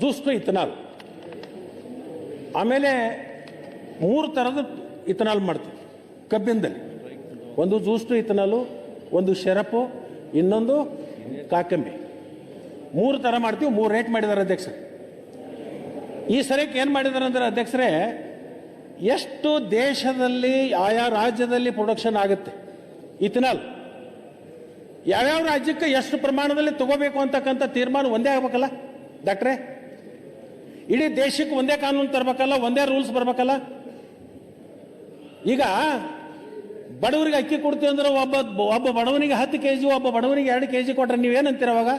Juice to ethanol. ಆಮೇಲೆ ಮೂರು ಥರದ ಇಥನಾಲ್ ಮಾಡ್ತೀವಿ ಕಬ್ಬಿನದಲ್ಲಿ ಒಂದು ಜ್ಯೂಸ್ನು ಇಥನಾಲು, ಒಂದು ಶೆರಪು, ಇನ್ನೊಂದು ಕಾಕಂಬಿ. ಮೂರು ಥರ ಮಾಡ್ತೀವಿ, ಮೂರು ರೇಟ್ ಮಾಡಿದ್ದಾರೆ ಅಧ್ಯಕ್ಷರು. ಈ ಸರಿಕ್ಕೆ ಏನು ಮಾಡಿದ್ದಾರೆ ಅಂದರೆ ಅಧ್ಯಕ್ಷರೇ, ಎಷ್ಟು ದೇಶದಲ್ಲಿ, ಆಯಾ ರಾಜ್ಯದಲ್ಲಿ ಪ್ರೊಡಕ್ಷನ್ ಆಗುತ್ತೆ? ಇಥನಾಲ್. ಯಾವ್ಯಾವ ರಾಜ್ಯಕ್ಕೆ ಎಷ್ಟು ಪ್ರಮಾಣದಲ್ಲಿ ತಗೋಬೇಕು ಅಂತಕ್ಕಂಥ ತೀರ್ಮಾನ ಒಂದೇ ಆಗ್ಬೇಕಲ್ಲ, ಡಾಕ್ಟ್ರೇ? ಇಡೀ ದೇಶಕ್ಕೆ ಒಂದೇ ಕಾನೂನು ತರಬೇಕಲ್ಲ, ಒಂದೇ ರೂಲ್ಸ್ ಬರ್ಬೇಕಲ್ಲ? ಈಗ ಬಡವರಿಗೆ ಅಕ್ಕಿ ಕೊಡ್ತೀವಿ ಅಂದ್ರೆ ಒಬ್ಬ ಒಬ್ಬ ಬಡವನಿಗೆ ಹತ್ತು ಕೆ ಜಿ ಒಬ್ಬ ಬಡವನಿಗೆ ಎರಡು ಕೆ ಜಿ ಕೊಟ್ರೆ ನೀವೇನಂತೀರ ಅವಾಗ?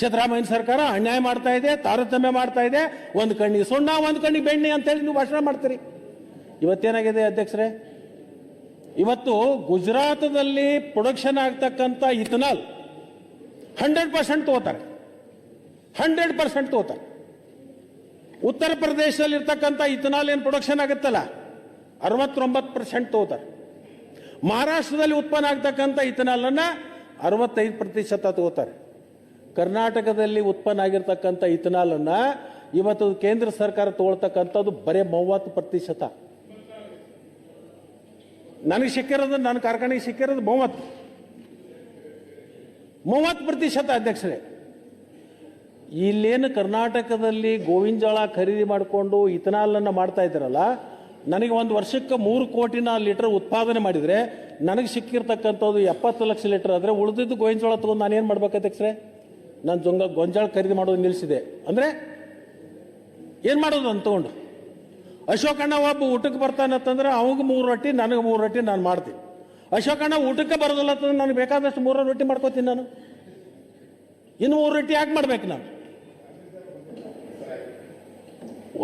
ಸಿದ್ದರಾಮಯ್ಯ ಸರ್ಕಾರ ಅನ್ಯಾಯ ಮಾಡ್ತಾ ಇದೆ, ತಾರತಮ್ಯ ಮಾಡ್ತಾ ಇದೆ, ಒಂದು ಕಣ್ಣಿಗೆ ಸುಣ್ಣ ಒಂದು ಕಣ್ಣಿಗೆ ಬೆಣ್ಣೆ ಅಂತೇಳಿ ನೀವು ಭಾಷಣ ಮಾಡ್ತೀರಿ. ಇವತ್ತೇನಾಗಿದೆ ಅಧ್ಯಕ್ಷರೇ? ಇವತ್ತು ಗುಜರಾತದಲ್ಲಿ ಪ್ರೊಡಕ್ಷನ್ ಆಗ್ತಕ್ಕಂಥ ಇಥನಾಲ್ ಹಂಡ್ರೆಡ್ ಪರ್ಸೆಂಟ್ ತಗೋತಾರೆ. ಹಂಡ್ರೆಡ್ ಪರ್ಸೆಂಟ್ ತಗೋತಾರೆ. ಉತ್ತರ ಪ್ರದೇಶದಲ್ಲಿ ಇರ್ತಕ್ಕಂಥ ಇಥನಾಲ್ ಏನು ಪ್ರೊಡಕ್ಷನ್ ಆಗುತ್ತಲ್ಲ? ಅರವತ್ತೊಂಬತ್ತು ಪರ್ಸೆಂಟ್ ತಗೋತಾರೆ. ಮಹಾರಾಷ್ಟ್ರದಲ್ಲಿ ಉತ್ಪನ್ನ ಆಗ್ತಕ್ಕಂಥ ಇಥನಾಲನ್ನು ಅರವತ್ತೈದು ಪ್ರತಿಶತ ತಗೋತಾರೆ. ಕರ್ನಾಟಕದಲ್ಲಿ ಉತ್ಪನ್ನ ಆಗಿರ್ತಕ್ಕಂಥ ಇಥನಾಲನ್ನು ಇವತ್ತು ಕೇಂದ್ರ ಸರ್ಕಾರ ತಗೊಳ್ತಕ್ಕಂಥದ್ದು ಬರೇ ಮೂವತ್ತು ಪ್ರತಿಶತ. ನನಗೆ ಸಿಕ್ಕಿರೋದು, ನನ್ನ ಕಾರ್ಖಾನೆಗೆ ಸಿಕ್ಕಿರೋದು ಮೂವತ್ತು. ಮೂವತ್ತು ಪ್ರತಿಶತ ಅಧ್ಯಕ್ಷರೇ. ಇಲ್ಲೇನು ಕರ್ನಾಟಕದಲ್ಲಿ ಗೋವಿನ ಜೋಳ ಖರೀದಿ ಮಾಡಿಕೊಂಡು ಇಥನಾಲನ್ನು ಮಾಡ್ತಾ ಇದ್ದಾರಲ್ಲ, ನನಗೆ ಒಂದು ವರ್ಷಕ್ಕೆ ಮೂರು ಕೋಟಿನ ಲೀಟರ್ ಉತ್ಪಾದನೆ ಮಾಡಿದರೆ ನನಗೆ ಸಿಕ್ಕಿರ್ತಕ್ಕಂಥದ್ದು ಎಪ್ಪತ್ತು ಲಕ್ಷ ಲೀಟರ್. ಆದರೆ ಉಳಿದಿದ್ದು ಗೋವಿನ ಜೋಳ ತೊಗೊಂಡು ಏನು ಮಾಡ್ಬೇಕು ಸರ್ ನಾನು ಜೊಂಗ ಗೊಂಜಾಳ ಖರೀದಿ ಮಾಡೋದು ನಿಲ್ಲಿಸಿದೆ ಅಂದರೆ ಏನು ಮಾಡೋದು ಅಂತ ತಗೊಂಡು? ಅಶೋಕಣ್ಣ ಒಬ್ಬ ಊಟಕ್ಕೆ ಬರ್ತಾನಂತಂದ್ರೆ ಅವ್ಗೆ ಮೂರು ರೊಟ್ಟಿ, ನನಗೆ ಮೂರು ರೊಟ್ಟಿ ನಾನು ಮಾಡ್ತೀನಿ. ಅಶೋಕಣ್ಣ ಊಟಕ್ಕೆ ಬರೋದಿಲ್ಲ ಅಂತಂದ್ರೆ ನನಗೆ ಬೇಕಾದಷ್ಟು ಮೂರು ರೊಟ್ಟಿ ಮಾಡ್ಕೋತೀನಿ ನಾನು. ಇನ್ನು ಮೂರು ರೊಟ್ಟಿ ಯಾಕೆ ಮಾಡ್ಬೇಕು ನಾನು?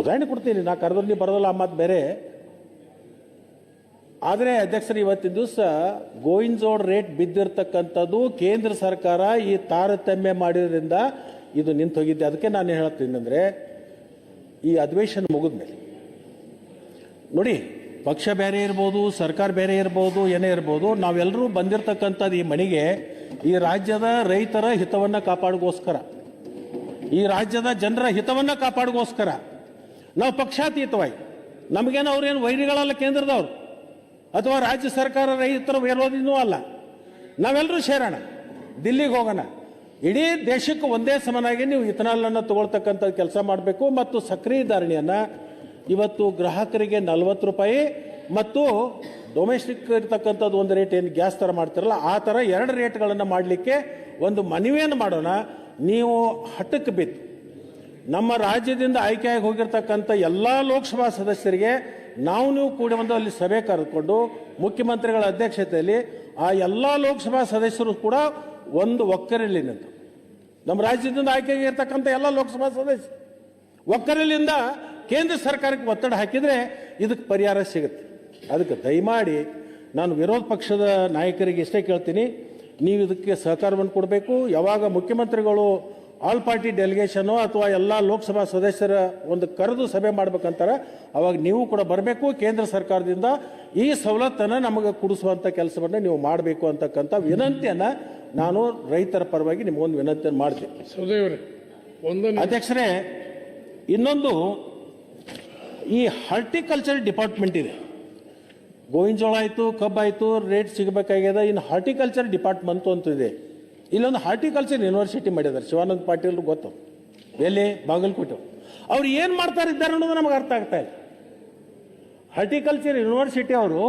ಉದಾಹರಣೆ ಕೊಡ್ತೀನಿ, ನಾ ಕರೆದ್ರೆ ನೀವು ಆ ಮಾತು ಬೇರೆ. ಆದರೆ ಅಧ್ಯಕ್ಷರು, ಇವತ್ತಿನ ದಿವಸ ಗೋವಿಂದೋಡ್ ರೇಟ್ ಬಿದ್ದಿರ್ತಕ್ಕಂಥದ್ದು ಕೇಂದ್ರ ಸರ್ಕಾರ ಈ ತಾರತಮ್ಯ ಮಾಡಿರೋದ್ರಿಂದ ಇದು ನಿಂತು ಹೋಗಿದ್ದೆ ಅದಕ್ಕೆ ನಾನು ಹೇಳ್ತೀನಿ ಅಂದರೆ ಈ ಅಧಿವೇಶನ ಮುಗಿದ ಮೇಲೆ ನೋಡಿ, ಪಕ್ಷ ಬೇರೆ ಇರ್ಬೋದು, ಸರ್ಕಾರ ಬೇರೆ ಇರ್ಬೋದು, ಏನೇ ಇರ್ಬೋದು ನಾವೆಲ್ಲರೂ ಬಂದಿರತಕ್ಕಂಥದ್ದು ಈ ಮನೆಗೆ ಈ ರಾಜ್ಯದ ರೈತರ ಹಿತವನ್ನು ಕಾಪಾಡಗೋಸ್ಕರ ಈ ರಾಜ್ಯದ ಜನರ ಹಿತವನ್ನು ಕಾಪಾಡಗೋಸ್ಕರ ನಾವು ಪಕ್ಷಾತೀತವಾಗಿ. ನಮಗೇನು ಅವ್ರೇನು ವೈರಿಗಳಲ್ಲ ಕೇಂದ್ರದವ್ರು. ಅಥವಾ ರಾಜ್ಯ ಸರ್ಕಾರ ರೈತರ ವಿರೋಧಿನೂ ಅಲ್ಲ. ನಾವೆಲ್ಲರೂ ಸೇರೋಣ. ದಿಲ್ಲಿಗೆ ಹೋಗೋಣ. ಇಡೀ ದೇಶಕ್ಕೆ ಒಂದೇ ಸಮನಾಗಿ ನೀವು ಇಥನಾಲನ್ನು ತಗೊಳ್ತಕ್ಕಂಥ ಕೆಲಸ ಮಾಡಬೇಕು ಮತ್ತು ಸಕ್ರಿಯ ಧಾರಣೆಯನ್ನು ಇವತ್ತು ಗ್ರಾಹಕರಿಗೆ ನಲ್ವತ್ತು ರೂಪಾಯಿ ಮತ್ತು ಡೊಮೆಸ್ಟಿಕ್ ಇರ್ತಕ್ಕಂಥದ್ದು ಒಂದು ರೇಟ್ ಏನು ಗ್ಯಾಸ್ ಥರ ಮಾಡ್ತಿರಲ್ಲ, ಆ ಥರ ಎರಡು ರೇಟ್ಗಳನ್ನು ಮಾಡಲಿಕ್ಕೆ ಒಂದು ಮನವಿಯನ್ನು ಮಾಡೋಣ. ನೀವು ಹಠಕ್ಕೆ ಬಿದ್ದು. ನಮ್ಮ ರಾಜ್ಯದಿಂದ ಆಯ್ಕೆಯಾಗಿ ಹೋಗಿರ್ತಕ್ಕಂಥ ಎಲ್ಲ ಲೋಕಸಭಾ ಸದಸ್ಯರಿಗೆ ನಾವು ನೀವು ಕೂಡ ಒಂದು ಅಲ್ಲಿ ಸಭೆ ಕರೆದುಕೊಂಡು ಮುಖ್ಯಮಂತ್ರಿಗಳ ಅಧ್ಯಕ್ಷತೆಯಲ್ಲಿ ಆ ಎಲ್ಲ ಲೋಕಸಭಾ ಸದಸ್ಯರು ಕೂಡ ಒಂದು ಒಕ್ಕರಲ್ಲಿ ನಿಂತು. ನಮ್ಮ ರಾಜ್ಯದಿಂದ ಆಯ್ಕೆಯಾಗಿರ್ತಕ್ಕಂಥ ಎಲ್ಲ ಲೋಕಸಭಾ ಸದಸ್ಯರು ಒಕ್ಕರಲಿಂದ ಕೇಂದ್ರ ಸರ್ಕಾರಕ್ಕೆ ಒತ್ತಡ ಹಾಕಿದರೆ ಇದಕ್ಕೆ ಪರಿಹಾರ ಸಿಗುತ್ತೆ. ಅದಕ್ಕೆ ದಯಮಾಡಿ ನಾನು ವಿರೋಧ ಪಕ್ಷದ ನಾಯಕರಿಗೆ ಇಷ್ಟೇ ಕೇಳ್ತೀನಿ. ನೀವು ಇದಕ್ಕೆ ಸಹಕಾರವನ್ನು ಕೊಡಬೇಕು. ಯಾವಾಗ ಮುಖ್ಯಮಂತ್ರಿಗಳು ಆಲ್ ಪಾರ್ಟಿ ಡೆಲಿಗೇಷನು ಅಥವಾ ಎಲ್ಲ ಲೋಕಸಭಾ ಸದಸ್ಯರ ಒಂದು ಕರೆದು ಸಭೆ ಮಾಡ್ಬೇಕಂತಾರೆ ಅವಾಗ ನೀವು ಕೂಡ ಬರಬೇಕು ಕೇಂದ್ರ ಸರ್ಕಾರದಿಂದ ಈ ಸವಲತ್ತನ್ನು ನಮಗೆ ಕೊಡಿಸುವಂಥ ಕೆಲಸವನ್ನು ನೀವು ಮಾಡಬೇಕು ಅಂತಕ್ಕಂಥ ವಿನಂತಿಯನ್ನು ನಾನು ರೈತರ ಪರವಾಗಿ ನಿಮಗೊಂದು ವಿನಂತಿಯನ್ನು ಮಾಡ್ತೀನಿ. ಅಧ್ಯಕ್ಷರೇ ಇನ್ನೊಂದು ಈ ಹಾರ್ಟಿಕಲ್ಚರ್ ಡಿಪಾರ್ಟ್ಮೆಂಟ್ ಇದೆ. ಗೋವಿನ ಜೋಳ ಆಯಿತು ಕಬ್ಬಾಯಿತು ರೇಟ್ ಸಿಗಬೇಕಾಗಿದೆ ಇನ್ನು ಹಾರ್ಟಿಕಲ್ಚರ್ ಡಿಪಾರ್ಟ್ಮೆಂಟ್ ಅಂತ ಇದೆ. ಇಲ್ಲೊಂದು ಹಾರ್ಟಿಕಲ್ಚರ್ ಯೂನಿವರ್ಸಿಟಿ ಮಾಡಿದ್ದಾರೆ ಶಿವಾನಂದ ಪಾಟೀಲ್ ಗೊತ್ತು. ಎಲ್ಲಿ? ಬಾಗಲಕೋಟೆ. ಅವ್ರು ಏನು ಮಾಡ್ತಾರೆ ಇದ್ದಾರೆ ಅನ್ನೋದು ನಮಗೆ ಅರ್ಥ ಆಗ್ತಾ ಇಲ್ಲ. ಹಾರ್ಟಿಕಲ್ಚರ್ ಯೂನಿವರ್ಸಿಟಿ ಅವರು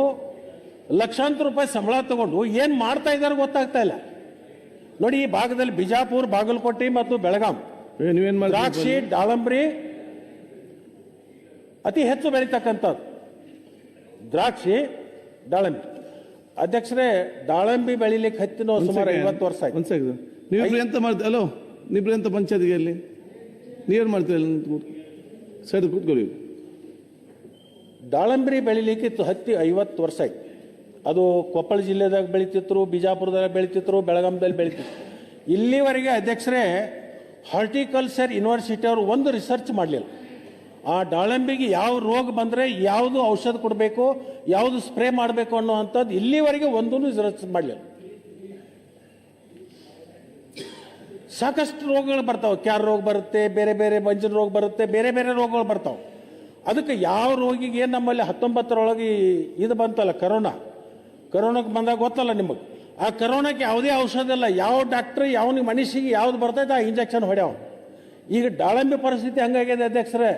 ಲಕ್ಷಾಂತರ ರೂಪಾಯಿ ಸಂಬಳ ತಗೊಂಡು ಏನು ಮಾಡ್ತಾ ಇದ್ದಾರೆ ಗೊತ್ತಾಗ್ತಾ ಇಲ್ಲ. ನೋಡಿ ಈ ಭಾಗದಲ್ಲಿ ಬಿಜಾಪುರ್ ಬಾಗಲಕೋಟೆ ಮತ್ತು ಬೆಳಗಾಂ. ದ್ರಾಕ್ಷಿ ದಾಳಂಬ್ರಿ ಅತಿ ಹೆಚ್ಚು ಬೆಳೀತಕ್ಕಂಥದ್ದು. ದ್ರಾಕ್ಷಿ ದಾಳಂಬಿ ಅಧ್ಯಕ್ಷರೇ ದಾಳಂಬಿ ಬೆಳಿಲಿಕ್ಕೆ ಹತ್ತಿನ ಸುಮಾರು ಐವತ್ತು ವರ್ಷ ಆಯ್ತು. ಒಂದ್ ಸೆಕೆಂಡ್ ನೀವಿಬ್ರು ಎಂತ ಮಾಡ್ತೀರಿ? ಹಲೋ ನೀವು ಎಂತ ಪಂಚಾಯತ್ಗೆ ಅಲ್ಲಿ? ನೀವೇನು ಮಾಡ್ತೀರಿ ಅಲ್ಲಿ ನಿಂತು. ಸೈಡ್ ಕೂತ್ಕೊಳ್ಳಿ. ದಾಳಂಬ್ರಿ ಬೆಳಿಲಿಕ್ಕೆ ಹತ್ತಿ ಐವತ್ತು ವರ್ಷ ಆಯ್ತು. ಅದು ಕೊಪ್ಪಳ ಜಿಲ್ಲೆದಾಗ ಬೆಳಿತಿದ್ರು ಬಿಜಾಪುರದಾಗ ಬೆಳಿತಿದ್ರು ಬೆಳಗಾಂದಲ್ಲಿ ಬೆಳಿತಿದ್ರು. ಇಲ್ಲಿವರೆಗೆ ಅಧ್ಯಕ್ಷರೇ ಹಾರ್ಟಿಕಲ್ಚರ್ ಯೂನಿವರ್ಸಿಟಿ ಅವರು ಒಂದು ರಿಸರ್ಚ್ ಮಾಡಲಿಲ್ಲ. ಆ ದಾಳಂಬಿಗೆ ಯಾವ ರೋಗ ಬಂದರೆ ಯಾವುದು ಔಷಧ ಕೊಡಬೇಕು, ಯಾವುದು ಸ್ಪ್ರೇ ಮಾಡಬೇಕು ಅನ್ನೋ ಅಂಥದ್ದು ಇಲ್ಲಿವರೆಗೆ ಒಂದೂ ಮಾಡಲಿಲ್ಲ. ಸಾಕಷ್ಟು ರೋಗಗಳು ಬರ್ತಾವೆ. ಕ್ಯಾರ್ ರೋಗ ಬರುತ್ತೆ, ಬೇರೆ ಬೇರೆ ಮಂಜಿನ ರೋಗ ಬರುತ್ತೆ, ಬೇರೆ ಬೇರೆ ರೋಗಗಳು ಬರ್ತಾವೆ. ಅದಕ್ಕೆ ಯಾವ ರೋಗಿಗೆ ನಮ್ಮಲ್ಲಿ ಹತ್ತೊಂಬತ್ತರೊಳಗೆ ಇದು ಬಂತಲ್ಲ, ಕರೋನಾ? ಕರೋನಾಕ್ಕೆ ಬಂದಾಗ ಗೊತ್ತಲ್ಲ ನಿಮಗೆ. ಆ ಕರೋನಾಕ್ಕೆ ಯಾವುದೇ ಔಷಧ ಇಲ್ಲ. ಯಾವ ಡಾಕ್ಟ್ರ್ ಯಾವನಿಗೆ ಮನುಷ್ಯಗೆ ಯಾವ್ದು ಬರ್ತೈತೆ, ಆ ಇಂಜೆಕ್ಷನ್ ಹೊಡ್ಯಾವ. ಈಗ ದಾಳಂಬೆ ಪರಿಸ್ಥಿತಿ ಹಂಗಾಗಿದೆ ಅಧ್ಯಕ್ಷರೇ.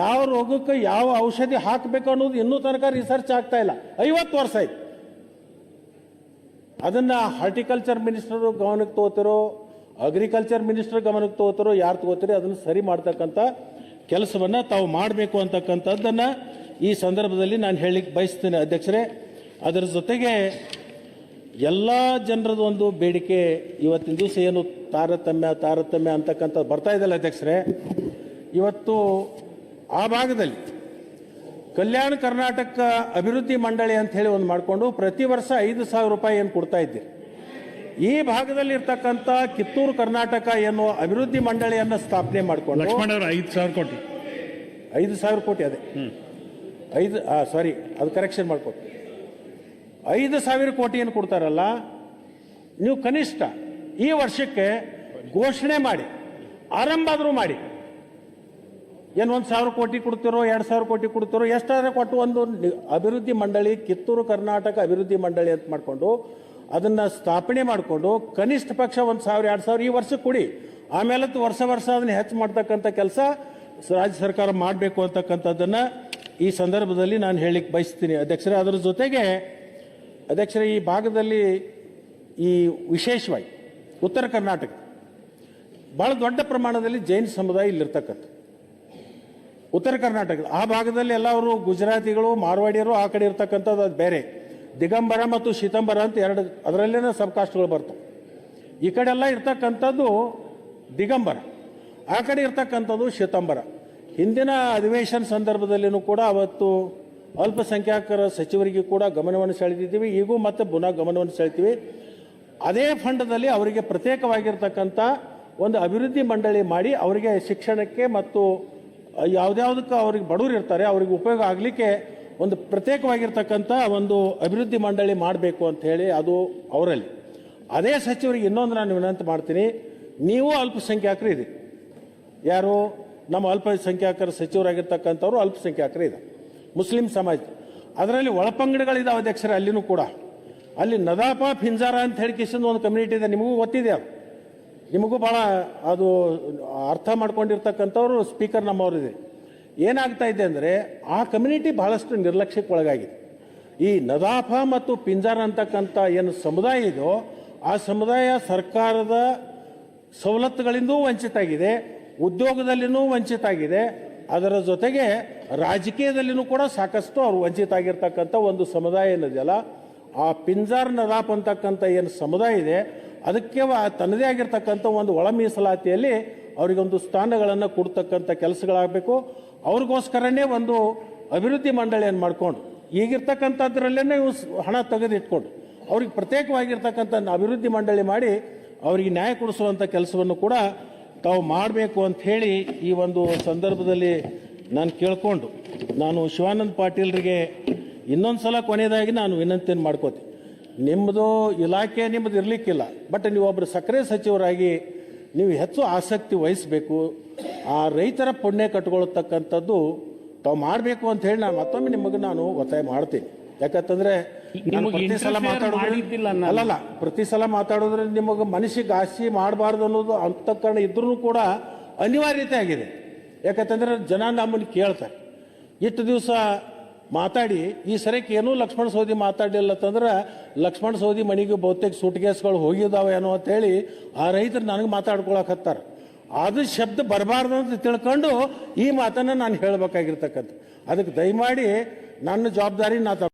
ಯಾವ ರೋಗಕ್ಕೆ ಯಾವ ಔಷಧಿ ಹಾಕಬೇಕು ಅನ್ನೋದು ಇನ್ನೂ ತನಕ ರಿಸರ್ಚ್ ಆಗ್ತಾ ಇಲ್ಲ. ಐವತ್ತು ವರ್ಷ ಆಯ್ತು. ಅದನ್ನ ಹಾರ್ಟಿಕಲ್ಚರ್ ಮಿನಿಸ್ಟರ್ ಗಮನಕ್ಕೆ ತಗೋತಿರೋ ಅಗ್ರಿಕಲ್ಚರ್ ಮಿನಿಸ್ಟರ್ ಗಮನಕ್ಕೆ ತಗೋತಿರೋ, ಯಾರು ತಗೋತೀರಿ? ಅದನ್ನು ಸರಿ ಮಾಡ್ತಕ್ಕಂಥ ಕೆಲಸವನ್ನ ತಾವು ಮಾಡಬೇಕು ಅಂತಕ್ಕಂಥದ್ದನ್ನು ಈ ಸಂದರ್ಭದಲ್ಲಿ ನಾನು ಹೇಳಲಿಕ್ಕೆ ಬಯಸ್ತೀನಿ ಅಧ್ಯಕ್ಷರೇ. ಅದರ ಜೊತೆಗೆ ಎಲ್ಲ ಜನರದ್ದು ಒಂದು ಬೇಡಿಕೆ ಇವತ್ತಿನ ದಿವಸ ಏನು ತಾರತಮ್ಯ ತಾರತಮ್ಯ ಅಂತಕ್ಕಂಥದ್ದು ಬರ್ತಾ ಇದೆಯಲ್ಲ ಅಧ್ಯಕ್ಷರೇ. ಇವತ್ತು ಆ ಭಾಗದಲ್ಲಿ ಕಲ್ಯಾಣ ಕರ್ನಾಟಕ ಅಭಿವೃದ್ಧಿ ಮಂಡಳಿ ಅಂತ ಹೇಳಿ ಒಂದು ಮಾಡಿಕೊಂಡು ಪ್ರತಿ ವರ್ಷ ಐದು ಸಾವಿರ ರೂಪಾಯಿ ಏನು ಕೊಡ್ತಾ ಇದ್ದೀರಿ? ಈ ಭಾಗದಲ್ಲಿ ಇರ್ತಕ್ಕಂಥ ಕಿತ್ತೂರು ಕರ್ನಾಟಕ ಏನು ಅಭಿವೃದ್ಧಿ ಮಂಡಳಿಯನ್ನು ಸ್ಥಾಪನೆ ಮಾಡಿಕೊಂಡು ಐದು ಸಾವಿರ ಕೋಟಿ. ಐದು ಸಾವಿರ ಕೋಟಿ ಅದೇ. ಐದು ಸಾರಿ ಅದು ಕರೆಕ್ಷನ್ ಮಾಡ್ಕೊಟ್ಟು. ಐದು ಸಾವಿರ ಕೋಟಿ ಏನು ಕೊಡ್ತಾರಲ್ಲ ನೀವು ಕನಿಷ್ಠ ಈ ವರ್ಷಕ್ಕೆ ಘೋಷಣೆ ಮಾಡಿ ಆರಂಭ ಆದರೂ ಮಾಡಿ ಏನು ಒಂದು ಸಾವಿರ ಕೋಟಿ ಕೊಡ್ತಿರೋ, ಎರಡು ಸಾವಿರ ಕೋಟಿ ಕೊಡ್ತಿರೋ, ಎಷ್ಟಾದ್ರೆ ಕೊಟ್ಟು ಒಂದು ಅಭಿವೃದ್ಧಿ ಮಂಡಳಿ, ಕಿತ್ತೂರು ಕರ್ನಾಟಕ ಅಭಿವೃದ್ಧಿ ಮಂಡಳಿ ಅಂತ ಮಾಡಿಕೊಂಡು ಅದನ್ನು ಸ್ಥಾಪನೆ ಮಾಡಿಕೊಂಡು ಕನಿಷ್ಠ ಪಕ್ಷ ಒಂದು ಸಾವಿರ, ಎರಡು ಸಾವಿರ ಈ ವರ್ಷ ಕೊಡಿ. ಆಮೇಲೆ ವರ್ಷ ವರ್ಷ ಅದನ್ನ ಹೆಚ್ಚು ಮಾಡ್ತಕ್ಕಂಥ ಕೆಲಸ ರಾಜ್ಯ ಸರ್ಕಾರ ಮಾಡಬೇಕು ಅಂತಕ್ಕಂಥದ್ದನ್ನು ಈ ಸಂದರ್ಭದಲ್ಲಿ ನಾನು ಹೇಳಿಕ್ಕೆ ಬಯಸ್ತೀನಿ. ಅಧ್ಯಕ್ಷರೇ, ಅದರ ಜೊತೆಗೆ ಅಧ್ಯಕ್ಷರೇ, ಈ ಭಾಗದಲ್ಲಿ ಈ ವಿಶೇಷವಾಗಿ ಉತ್ತರ ಕರ್ನಾಟಕ ಭಾಳ ದೊಡ್ಡ ಪ್ರಮಾಣದಲ್ಲಿ ಜೈನ ಸಮುದಾಯ ಇಲ್ಲಿರ್ತಕ್ಕಂಥ ಉತ್ತರ ಕರ್ನಾಟಕದ ಆ ಭಾಗದಲ್ಲಿ ಎಲ್ಲ ಅವರು ಗುಜರಾತಿಗಳು, ಮಾರ್ವಾಡಿಯರು, ಆ ಕಡೆ ಇರ್ತಕ್ಕಂಥದ್ದು ಅದು ಬೇರೆ. ದಿಗಂಬರ ಮತ್ತು ಶೀತಂಬರ ಅಂತ ಎರಡು, ಅದರಲ್ಲೇನೆ ಸಬ್ ಕಾಸ್ಟ್ಗಳು ಬರ್ತವೆ. ಈ ಕಡೆ ಎಲ್ಲ ಇರ್ತಕ್ಕಂಥದ್ದು ದಿಗಂಬರ, ಆ ಕಡೆ ಇರ್ತಕ್ಕಂಥದ್ದು ಶೀತಂಬರ. ಹಿಂದಿನ ಅಧಿವೇಶನ ಸಂದರ್ಭದಲ್ಲಿನೂ ಕೂಡ ಅವತ್ತು ಅಲ್ಪಸಂಖ್ಯಾತರ ಸಚಿವರಿಗೆ ಕೂಡ ಗಮನವನ್ನು ಸೆಳೆದಿದ್ದೀವಿ. ಈಗೂ ಮತ್ತೆ ಪುನಃ ಗಮನವನ್ನು ಸೆಳಿತೀವಿ. ಅದೇ ಫಂಡದಲ್ಲಿ ಅವರಿಗೆ ಪ್ರತ್ಯೇಕವಾಗಿರ್ತಕ್ಕಂಥ ಒಂದು ಅಭಿವೃದ್ಧಿ ಮಂಡಳಿ ಮಾಡಿ ಅವರಿಗೆ ಶಿಕ್ಷಣಕ್ಕೆ ಮತ್ತು ಯಾವ್ದ್ಯಾವ್ದಕ್ಕೆ ಅವ್ರಿಗೆ ಬಡವರು ಇರ್ತಾರೆ, ಅವ್ರಿಗೆ ಉಪಯೋಗ ಆಗಲಿಕ್ಕೆ ಒಂದು ಪ್ರತ್ಯೇಕವಾಗಿರ್ತಕ್ಕಂಥ ಒಂದು ಅಭಿವೃದ್ಧಿ ಮಂಡಳಿ ಮಾಡಬೇಕು ಅಂತ ಹೇಳಿ ಅದು ಅವರಲ್ಲಿ. ಅದೇ ಸಚಿವರಿಗೆ ಇನ್ನೊಂದು ನಾನು ವಿನಂತಿ ಮಾಡ್ತೀನಿ, ನೀವು ಅಲ್ಪಸಂಖ್ಯಾತರು ಇದೆ ಯಾರು? ನಮ್ಮ ಅಲ್ಪಸಂಖ್ಯಾತರ ಸಚಿವರಾಗಿರ್ತಕ್ಕಂಥವ್ರು ಅಲ್ಪಸಂಖ್ಯಾತರು ಇದೆ ಮುಸ್ಲಿಂ ಸಮಾಜ. ಅದರಲ್ಲಿ ಒಳಪಂಗಡಗಳಿದ್ದಾವೆ ಅಧ್ಯಕ್ಷರೇ, ಅಲ್ಲಿನೂ ಕೂಡ. ಅಲ್ಲಿ ನದಾಪ, ಫಿಂಜಾರ ಅಂತ ಹೇಳಿ ಕಿಶನ್ ಒಂದು ಕಮ್ಯುನಿಟಿ ಇದೆ, ನಿಮಗೂ ಗೊತ್ತಿದೆ ಅದು. ನಿಮಗೂ ಭಾಳ ಅದು ಅರ್ಥ ಮಾಡ್ಕೊಂಡಿರ್ತಕ್ಕಂಥವ್ರು ಸ್ಪೀಕರ್ ನಮ್ಮವರಿದೆ. ಏನಾಗ್ತಾ ಇದೆ ಅಂದರೆ ಆ ಕಮ್ಯುನಿಟಿ ಬಹಳಷ್ಟು ನಿರ್ಲಕ್ಷ್ಯಕ್ಕೆ ಒಳಗಾಗಿದೆ. ಈ ನದಾಫ ಮತ್ತು ಪಿಂಜಾರ ಅಂತಕ್ಕಂಥ ಏನು ಸಮುದಾಯ ಇದೋ ಆ ಸಮುದಾಯ ಸರ್ಕಾರದ ಸವಲತ್ತುಗಳಿಂದೂ ವಂಚಿತಾಗಿದೆ, ಉದ್ಯೋಗದಲ್ಲಿನೂ ವಂಚಿತ ಆಗಿದೆ ಅದರ ಜೊತೆಗೆ ರಾಜಕೀಯದಲ್ಲಿನೂ ಕೂಡ ಸಾಕಷ್ಟು ಅವರು ವಂಚಿತ ಆಗಿರ್ತಕ್ಕಂಥ ಒಂದು ಸಮುದಾಯ ಏನಿದೆಯಲ್ಲ ಆ ಪಿಂಜಾರ್ ನದಾಪ್ ಅಂತಕ್ಕಂಥ ಏನು ಸಮುದಾಯ ಇದೆ ಅದಕ್ಕೆ ತನ್ನದೇ ಆಗಿರ್ತಕ್ಕಂಥ ಒಂದು ಒಳ ಮೀಸಲಾತಿಯಲ್ಲಿ ಅವರಿಗೊಂದು ಸ್ಥಾನಗಳನ್ನು ಕೊಡ್ತಕ್ಕಂಥ ಕೆಲಸಗಳಾಗಬೇಕು. ಅವ್ರಿಗೋಸ್ಕರನೇ ಒಂದು ಅಭಿವೃದ್ಧಿ ಮಂಡಳಿಯನ್ನು ಮಾಡಿಕೊಂಡು ಈಗಿರ್ತಕ್ಕಂಥದ್ರಲ್ಲೇ ಇವು ಹಣ ತೆಗೆದಿಟ್ಕೊಂಡು, ಅವ್ರಿಗೆ ಪ್ರತ್ಯೇಕವಾಗಿರ್ತಕ್ಕಂಥ ಅಭಿವೃದ್ಧಿ ಮಂಡಳಿ ಮಾಡಿ ಅವರಿಗೆ ನ್ಯಾಯ ಕೊಡಿಸುವಂಥ ಕೆಲಸವನ್ನು ಕೂಡ ತಾವು ಮಾಡಬೇಕು ಅಂತ ಹೇಳಿ ಈ ಒಂದು ಸಂದರ್ಭದಲ್ಲಿ ನಾನು ಕೇಳಿಕೊಂಡು, ನಾನು ಶಿವಾನಂದ ಪಾಟೀಲ್ರಿಗೆ ಇನ್ನೊಂದು ಸಲ ಕೊನೆಯದಾಗಿ ನಾನು ವಿನಂತಿಯನ್ನು ಮಾಡ್ಕೋತೀನಿ. ನಿಮ್ಮದು ಇಲಾಖೆ ನಿಮ್ಮದು ಇರಲಿಕ್ಕಿಲ್ಲ. ಬಟ್ ನೀವು ಒಬ್ಬರು ಸಕ್ಕರೆ ಸಚಿವರಾಗಿ ನೀವು ಹೆಚ್ಚು ಆಸಕ್ತಿ ವಹಿಸಬೇಕು. ಆ ರೈತರ ಪುಣ್ಯ ಕಟ್ಕೊಳ್ತಕ್ಕಂಥದ್ದು ತಾವು ಮಾಡಬೇಕು ಅಂತ ಹೇಳಿ ನಾನು ಮತ್ತೊಮ್ಮೆ ನಿಮಗೆ ನಾನು ಒತ್ತಾಯ ಮಾಡ್ತೀನಿ. ಯಾಕಂತಂದ್ರೆ ಪ್ರತಿ ಸಲ ಮಾತಾಡೋದಿಲ್ಲ. ಅಲ್ಲಲ್ಲ ಪ್ರತಿ ಸಲ ಮಾತಾಡೋದ್ರೆ ನಿಮಗೆ ಮನಸ್ಸಿಗೆ ಆಸೆ ಮಾಡಬಾರ್ದು ಅನ್ನೋದು ಅಂತಃಕರಣ ಇದ್ರೂ ಕೂಡ ಅನಿವಾರ್ಯತೆ ಆಗಿದೆ. ಯಾಕಂತಂದ್ರೆ ಜನ ನಮ್ಮನ್ನು ಕೇಳ್ತಾರೆ. ಇಷ್ಟು ದಿವಸ ಮಾತಾಡಿ, ಈ ಸರಕ್ಕೆ ಏನೂ ಲಕ್ಷ್ಮಣ ಸೌದಿ ಮಾತಾಡಲಿಲ್ಲ ಅಂತಂದ್ರೆ ಲಕ್ಷ್ಮಣ ಸೌದಿ ಮನೆಗೆ ಬಹುತೇಕ ಸೂಟ್ಕೇಸ್ಗಳು ಹೋಗಿದ್ದಾವೆ ಏನೋ ಅಂತೇಳಿ ಆ ರೈತರು ನನಗೆ ಮಾತಾಡ್ಕೊಳಕತ್ತಾರ ಅದು ಶಬ್ದ ಬರಬಾರ್ದು ಅಂತ ತಿಳ್ಕೊಂಡು ಈ ಮಾತನ್ನು ನಾನು ಹೇಳಬೇಕಾಗಿರ್ತಕ್ಕಂಥ ಅದಕ್ಕೆ ದಯಮಾಡಿ ನನ್ನ ಜವಾಬ್ದಾರಿ ನಾ.